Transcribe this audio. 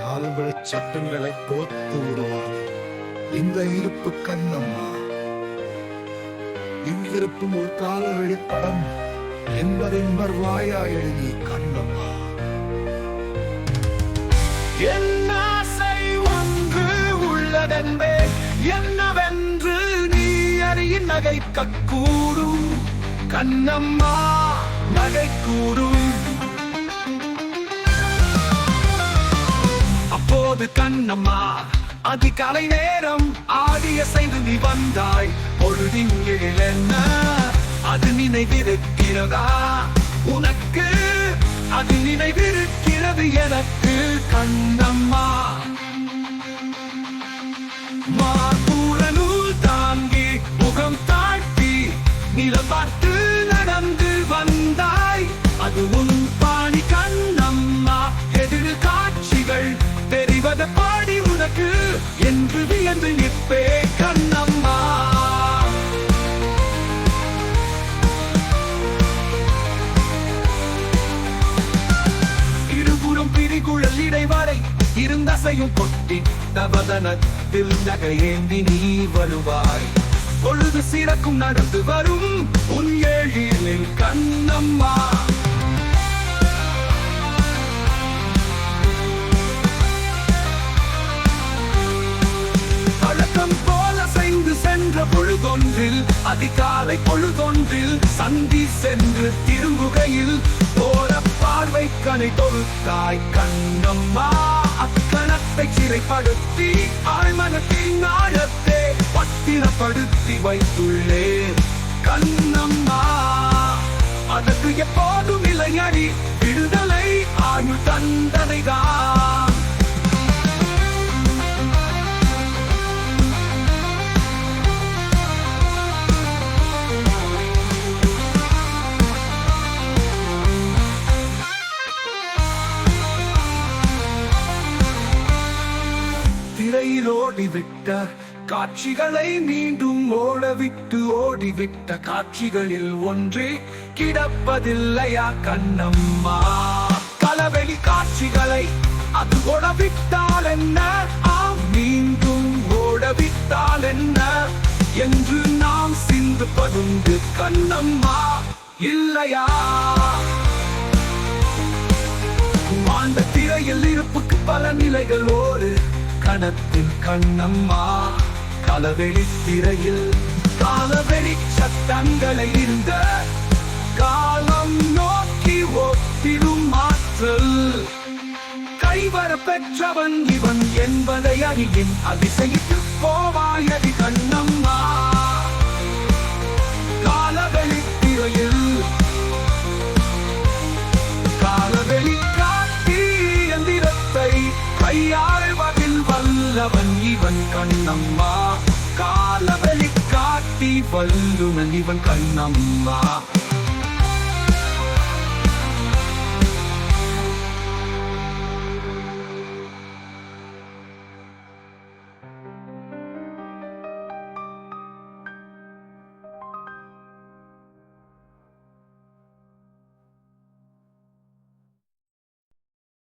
கால்கள் சட்டங்களை போத்து விடுவார் இந்த இருப்பு கண்ணம்மா. இவ்விருப்பும் ஒரு கால வெளிப்படம் என்பதென்பர் வாயா எழுதி கண்ணம்மா என் ஆசை ஒன்று உள்ளதென்பே. என்னவென்று நீ அறிய நகைக்கக்கூடும் கண்ணம்மா நகைக்கூடும் அப்போது கண்ணம்மா. அதிகாலை நேரம் ஆடிய செய்து நீ வந்தாய். பொழுதின் என்ன? அது நினைவிருக்கிறதா? உனக்கு அது நினைவிருக்கிறது எனக்கு கண்ணம்மா. இருந்தசையும் கொட்டி தவதனத்தில் நகையேந்தி நீ வருவாய். பொழுது சிறக்கும் நடந்து வரும் உன் ஏழிலில் கண்ணம்மா. பழக்கம் போல செய்து சென்ற பொழுதொன்றில் அதிகாலை பொழுதொன்றில் சந்தி சென்று திரும்புகையில் போற பார்வை கணை தொழுத்தாய் கண்ணம்மா. அக்கணத்தை சிறைப்படுத்தி ஆழ்மனத்தின் ஆழத்தை பத்திரப்படுத்தி வைத்துள்ளேன் கண்ணம்மா அதற்கு எப்போதும் இளைஞடி விடுதலை ஆயுள் தந்தனைதான். திரையில் ஓடிவிட்ட காட்சிகளை மீண்டும் ஓடவிட்டு ஓடிவிட்ட காட்சிகளில் ஒன்றே கிடப்பதில்லையா கண்ணம்மா? கலவெளி காட்சிகளை அது ஓடவிட்டால் என்ன? ஆம் மீண்டும் ஓடவிட்டால் என்ன? என்று நாம் சிந்து பதுந்து கண்ணம்மா இல்லையா? அந்த திரையில் இருப்புக்கு பல நிலைகளோ கணத்தில் கண்ணம்மா கலவெளி திரையில் காலவெளி சத்தங்களை இருந்த காலம் நோக்கி ஒப்பிடும் மாற்றல் கைவர பெற்றவன் இவன் என்பதை அறியின் அதிசயித்து போவாயதி கண்ணம்மா. காலவெளி திரையில் காலவெளி காட்டி எந்திரத்தை கையாள வல்லவன் இவன் கண்ணம்மா. காலவழி காட்டி வல்லுனன் இவன் கண்ணம்மா.